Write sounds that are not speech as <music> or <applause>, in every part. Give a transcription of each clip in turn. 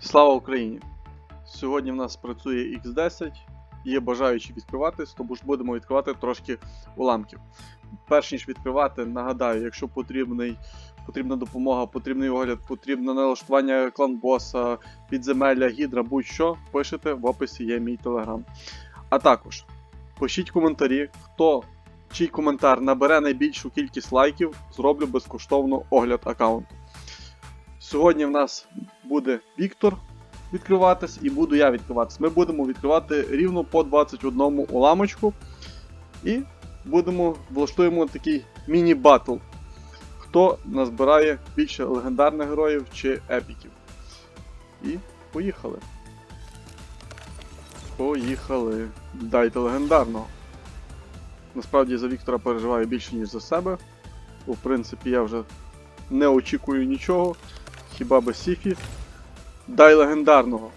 Слава Україні! Сьогодні в нас працює X10, є бажаючі відкриватись, тому ж будемо відкривати трошки уламків. Перш ніж відкривати, нагадаю, якщо потрібний, потрібна допомога, потрібний огляд, потрібне налаштування клан-боса, підземелля, гідра, будь-що, пишете в описі є мій телеграм. А також пишіть коментарі, хто чий коментар набере найбільшу кількість лайків, зроблю безкоштовно огляд аккаунту. Сьогодні в нас буде Віктор відкриватись і буду я відкриватись. Ми будемо відкривати рівно по 21 уламочку. І будемо влаштуємо такий міні-батл. Хто назбирає більше легендарних героїв чи епіків. І поїхали. Поїхали. Дайте легендарного. Насправді за Віктора переживаю більше, ніж за себе. Бо в принципі я вже не очікую нічого. Хіба без Сіфі. Дай легендарного.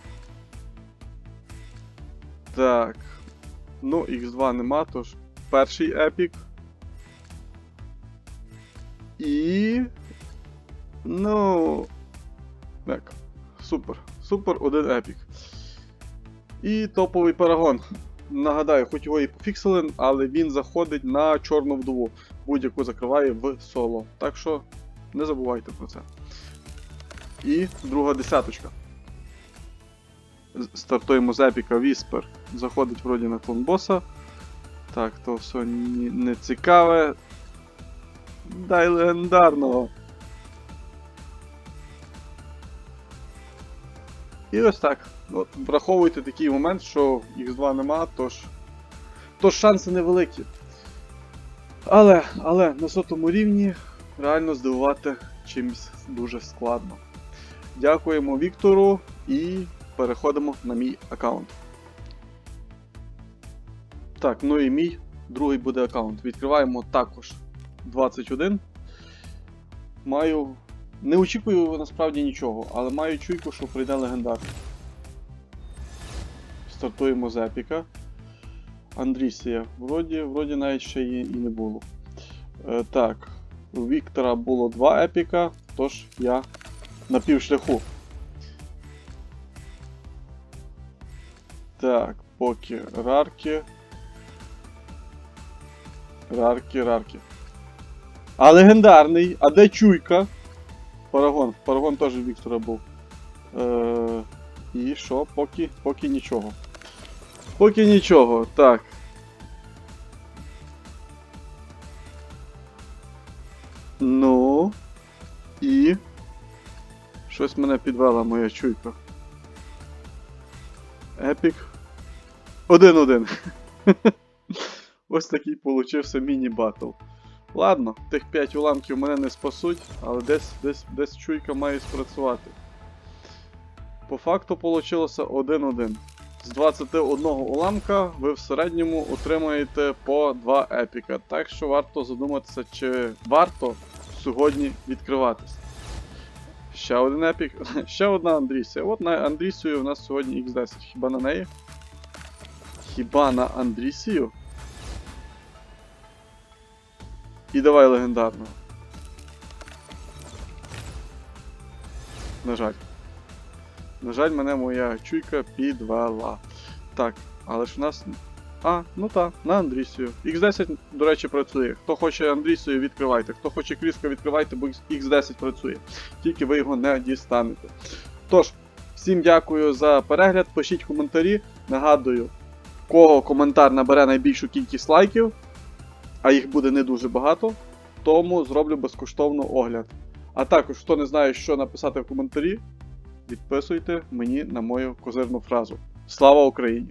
Так. Ну, Х2 нема, тож перший епік. І. Ну. Так. Супер. Супер один епік. І топовий парагон. Нагадаю, хоч його і пофіксили, але він заходить на чорну вдову. Будь-яку закриває в соло. Так що не забувайте про це. І друга десяточка. Стартуємо з епіка Віспер. Заходить вроді на клон боса. Так, то все не цікаве. Дай легендарного. І ось так. От, враховуйте такий момент, що Х2 нема, тож. Тож шанси невеликі. Але, але на сотому рівні реально здивувати чимось дуже складно. Дякуємо Віктору і переходимо на мій аккаунт. Так, ну і мій другий буде аккаунт. Відкриваємо також 21. Маю. Не очікую насправді нічого, але маю чуйку, що прийде легендар. Стартуємо з епіка. Андрісія. Вроді, вроді навіть ще і, і не було. Е, так, у Віктора було два епіка, тож я на півшляху. Так, поки рарки. Рарки, рарки. А легендарний, а де чуйка? Парагон. Парагон теж Віктора був. Е, і що? Поки, поки нічого. Поки нічого. Так. Ну. І. Щось мене підвела моя чуйка. Епік. Один-один. <laughs> Ось такий получився міні-батл. Ладно, тих 5 уламків мене не спасуть, але десь, десь, десь чуйка має спрацювати. По факту вийшло 1-1. З 21 уламка ви в середньому отримаєте по 2 епіка. Так що варто задуматися, чи варто сьогодні відкриватись. Ще один епік, <laughs> ще одна Андрісія. От на Андрісію у нас сьогодні X10. Хіба на неї? Хіба на Андрісію? І давай легендарного. На жаль. На жаль, мене моя чуйка підвела. Так, але ж у нас. А, ну так, на Андрісію. X10, до речі, працює. Хто хоче Андрісію, відкривайте. Хто хоче Кріско, відкривайте, бо X10 працює. Тільки ви його не дістанете. Тож, всім дякую за перегляд. Пишіть коментарі. Нагадую, кого коментар набере найбільшу кількість лайків, а їх буде не дуже багато, тому зроблю безкоштовно огляд. А також, хто не знає, що написати в коментарі, відписуйте мені на мою козирну фразу. Слава Україні!